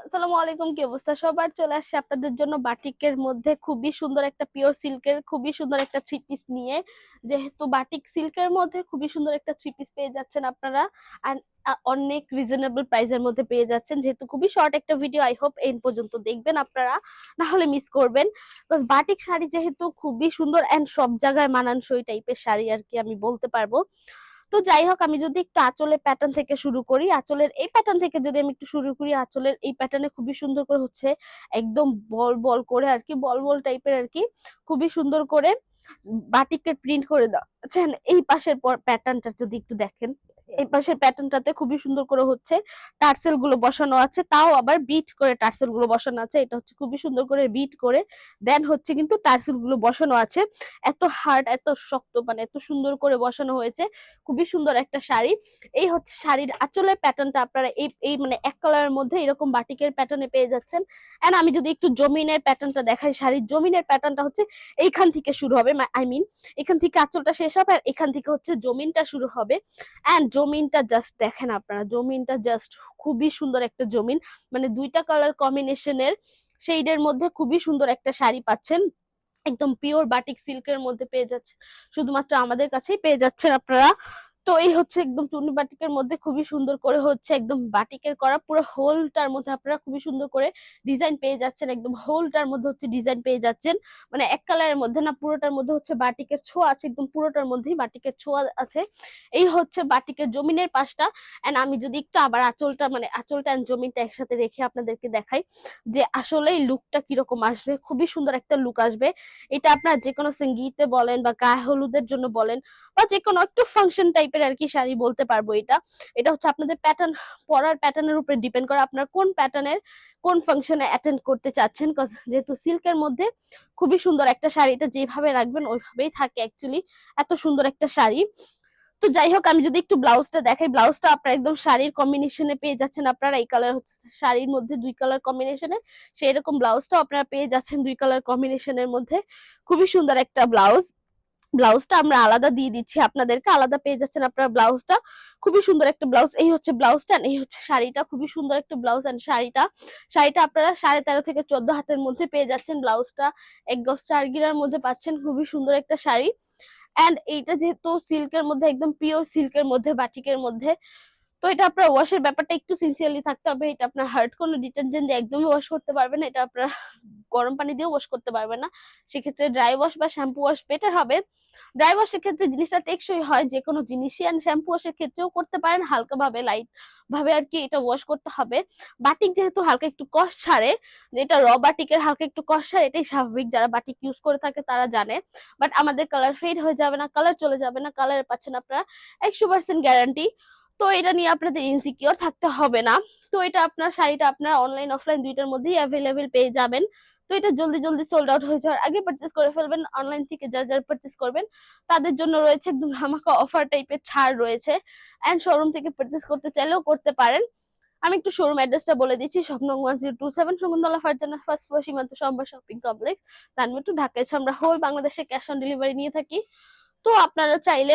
আসসালামু আলাইকুম, কি অবস্থা? সবার চলে আসছে আপনাদের জন্য মধ্যে খুবই সুন্দর একটা পিওর খুবই সুন্দর একটা নিয়ে। যেহেতু বাটিক মধ্যে খুবই সুন্দর একটা থ্রি পিস পেয়ে যাচ্ছেন আপনারা অনেক রিজনেবল প্রাইসের মধ্যে পেয়ে যাচ্ছেন। যেহেতু খুবই শর্ট একটা ভিডিও আই হোপ এই পর্যন্ত দেখবেন আপনারা, না হলে মিস করবেন। বাটিক শাড়ি যেহেতু খুবই সুন্দর এন্ড সব জায়গায় মানানসই টাইপের শাড়ি আর কি আমি বলতে পারব। তো যাই হোক, আমি যদি একটু আঁচলের প্যাটার্ন থেকে শুরু করি, আঁচলের এই প্যাটার্ন থেকে যদি আমি একটু শুরু করি, আঁচলের এই প্যাটার্নে খুবই সুন্দর করে হচ্ছে একদম বল বল করে আর কি, বল বল টাইপের আর কি, খুবই সুন্দর করে বাটিকের প্রিন্ট করে দাও আচ্ছা এই পাশের প্যাটার্নটা যদি একটু দেখেন। এই পাশের প্যাটার্নটাতে খুবই সুন্দর করে হচ্ছে টার্সেলগুলো বসানো আছে, তাও আবার বিট করে টার্সেলগুলো বসানো আছে, এটা হচ্ছে খুবই সুন্দর করে বিট করে দেন হচ্ছে কিন্তু টার্সেলগুলো বসানো আছে। এত হার্ড এত শক্ত মানে এত সুন্দর করে বসানো হয়েছে, খুবই সুন্দর একটা শাড়ি। এই হচ্ছে শাড়ির আঁচলের প্যাটার্নটা আপনারা এই এই মানে এক কালারের মধ্যে এরকম বাটিকের প্যাটার্নে পেয়ে যাচ্ছেন। এন্ড আমি যদি একটু জমিনের প্যাটার্নটা দেখাই, শাড়ির জমিনের প্যাটার্নটা হচ্ছে এইখান থেকে শুরু হবে আই মিন এখান থেকে আঁচলটা শেষ হবে আর এখান থেকে হচ্ছে জমিনটা শুরু হবে। এন্ড জমিনটা জাস্ট দেখেন আপনারা, জমিনটা জাস্ট খুবই সুন্দর একটা জমিন। মানে দুইটা কালার কম্বিনেশনের শেডের মধ্যে খুবই সুন্দর একটা শাড়ি পাচ্ছেন। একদম পিওর বাটিক সিল্কের মধ্যে পেয়ে যাচ্ছে শুধুমাত্র আমাদের কাছেই পেয়ে যাচ্ছেন আপনারা। তো এই হচ্ছে একদম চুনি বাটিকের মধ্যে খুবই সুন্দর করে হচ্ছে একদম বাটিকের করা পুরো হোলটার মধ্যে আপনারা খুবই সুন্দর করে ডিজাইন পেয়ে যাচ্ছেন, একদম হোলটার মধ্যে হচ্ছে ডিজাইন পেয়ে যাচ্ছেন। মানে এক কালারের মধ্যে না, পুরোটার মধ্যে হচ্ছে বাটিকের ছোঁয়া আছে, একদম পুরোটার মধ্যেই বাটিকের ছোঁয়া আছে। এই হচ্ছে বাটিকের জমিনের পাশটা। এন্ড আমি যদি একটু আবার আঁচলটা মানে আঁচলটা এন্ড জমিনটা একসাথে রেখে আপনাদেরকে দেখাই, যে আসলে এই লুকটা কীরকম আসবে, খুবই সুন্দর একটা লুক আসবে। এটা আপনার যে কোনো সঙ্গীতে বলেন বা গায়ে হলুদের জন্য বলেন, বা যে কোনো একটু ফাংশন টাইপের আর কি শাড়ি বলতে পারব এটা। এটা হচ্ছে আপনাদের প্যাটার্ন পরার প্যাটার্নের উপরে ডিপেন্ড করে আপনার কোন প্যাটার্নের কোন ফাংশনে অ্যাটেন্ড করতে চাচ্ছেন। যেহেতু সিল্কের মধ্যে খুবই সুন্দর একটা শাড়ি, এটা যেভাবে রাখবেন ওইভাবেই থাকে অ্যাকচুয়ালি এত সুন্দর একটা শাড়ি। তো যাই হোক, আমি যদি একটু ব্লাউজটা দেখাই, ব্লাউজটা আপনারা একদম শাড়ির কম্বিনেশনে পেয়ে যাচ্ছেন আপনারা। এই কালার হচ্ছে শাড়ির মধ্যে দুই কালার কম্বিনেশনে সেই রকম ব্লাউজটাও আপনারা পেয়ে যাচ্ছেন দুই কালার কম্বিনেশনের মধ্যে। খুবই সুন্দর একটা ব্লাউজ। ব্লাউজটা আমরা আলাদা দিয়ে দিচ্ছি আপনাদেরকে, আলাদা পেয়ে যাচ্ছেন আপনারা ব্লাউজটা। খুবই সুন্দর একটা ব্লাউজ, এই হচ্ছে ব্লাউজটা এই হচ্ছে শাড়িটা, খুবই সুন্দর একটা ব্লাউজ এন্ড শাড়িটা। শাড়িটা আপনারা সাড়ে তেরো থেকে চোদ্দ হাতের মধ্যে পেয়ে যাচ্ছেন ব্লাউজটা, এক গজ চার গিরার মধ্যে পাচ্ছেন, খুবই সুন্দর একটা শাড়ি। এন্ড এইটা যেহেতু সিল্কের মধ্যে, একদম পিওর সিল্কের মধ্যে বাটিকের মধ্যে তো এটা আপনার ওয়াশের ব্যাপারটা একটু সিনসিয়ারলি থাকতে হবে, এটা আপনার হার্ড কোনো ডিটারজেন্ট দিয়ে একদমই ওয়াশ করতে পারবেন না, এটা আপনার গরম পানি দিয়ে ওয়াশ করতে পারবেন না। সেক্ষেত্রে ড্রাই ওয়াশ বা শ্যাম্পু ওয়াশ বেটার হবে। ড্রাই ওয়াশের ক্ষেত্রে জিনিসটা টেকসই হয়, যে কোনো জিনিসই অ্যান্ড শ্যাম্পু ওয়াশের ক্ষেত্রেও করতে পারেন হালকা ভাবে লাইট ভাবে আর কি এটা ওয়াশ করতে হবে। বাটিক যেহেতু হালকা একটু কষ ছাড়ে, যেটা র বাটিকের হালকা একটু কষ ছাড়ে, এটাই স্বাভাবিক, যারা বাটিক ইউজ করে থাকে তারা জানে। বাট আমাদের কালার ফেড হয়ে যাবে না কালার চলে যাবে না কালার পাচ্ছেন আপনারা একশো পার্সেন্ট গ্যারান্টি তো এটা নিয়ে আপনাদের ইনসিকিওর থাকতে হবে না। তো এটা আপনার শাড়িটা আপনার অনলাইন অফলাইন দুইটার মধ্যেই অ্যাভেলেবেল পেয়ে যাবেন। তো এটা জলদি জলদি সোল্ড আউট হয়ে যাওয়ার আগে পারচেস করে ফেলবেন। অনলাইন থেকে যারা যারা পারচেস করবেন, তাদের জন্য রয়েছে একদম ধামাকা অফার টাইপের ছাড় রয়েছে। এন্ড শোরুম থেকে পারচেস করতে চাইলেও করতে পারেন। আমি একটু শোরুম অ্যাড্রেসটা বলে দিচ্ছি। Swapna one zero two seven Shakuntala Farzana first floor Simanta সম্বার shopping complex তানমিটু ঢাকা ঢাকায় আমরা হোল বাংলাদেশে ক্যাশ অন ডেলিভারি নিয়ে থাকি। তো আপনারা চাইলে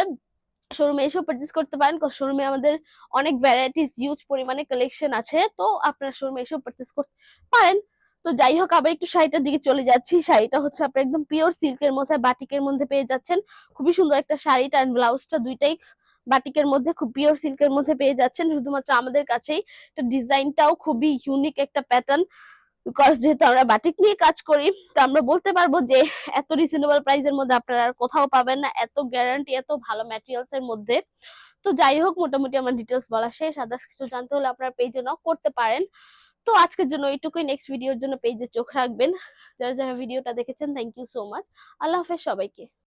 শোরুমে এসেও পারচেস করতে পারেন শোরুমে আমাদের অনেক ভ্যারাইটিস ইউজ পরিমাণে কালেকশন আছে, তো আপনারা শোরুমে এসেও পারচেস করতে পারেন। তো যাই হোক, আবার একটু শাড়িটার দিকে চলে যাচ্ছি। শাড়িটা হচ্ছে আপনার একদম পিওর সিল্কের মধ্যে বাটিকের মধ্যে পেয়ে যাচ্ছেন। খুবই সুন্দর একটা শাড়িটা অ্যান্ড ব্লাউজটা দুইটাই বাটিকের মধ্যে, খুব পিওর সিল্কের মধ্যে পেয়ে যাচ্ছেন। শুধুমাত্র আমাদের কাছেই তো ডিজাইনটাও খুবই ইউনিক একটা প্যাটার্ন বিকজ যেহেতু আমরা বাটিক নিয়ে কাজ করি, তো আমরা বলতে পারব যে এত রিজনেবল প্রাইসের মধ্যে আপনারা আর কোথাও পাবেন না, এত গ্যারান্টি এত ভালো ম্যাটেরিয়ালস এর মধ্যে। তো যাই হোক, মোটামুটি আমার ডিটেলস বলা শেষ। আদার্স কিছু জানতে হলে আপনারা পেজে নক করতে পারেন। তো আজকের জন্য এইটুকুই। নেক্সট ভিডিওর জন্য পেজে চোখ রাখবেন। যারা যারা ভিডিওটা দেখেছেন থ্যাংক ইউ সো মাচ আল্লাহ হাফেজ সবাইকে।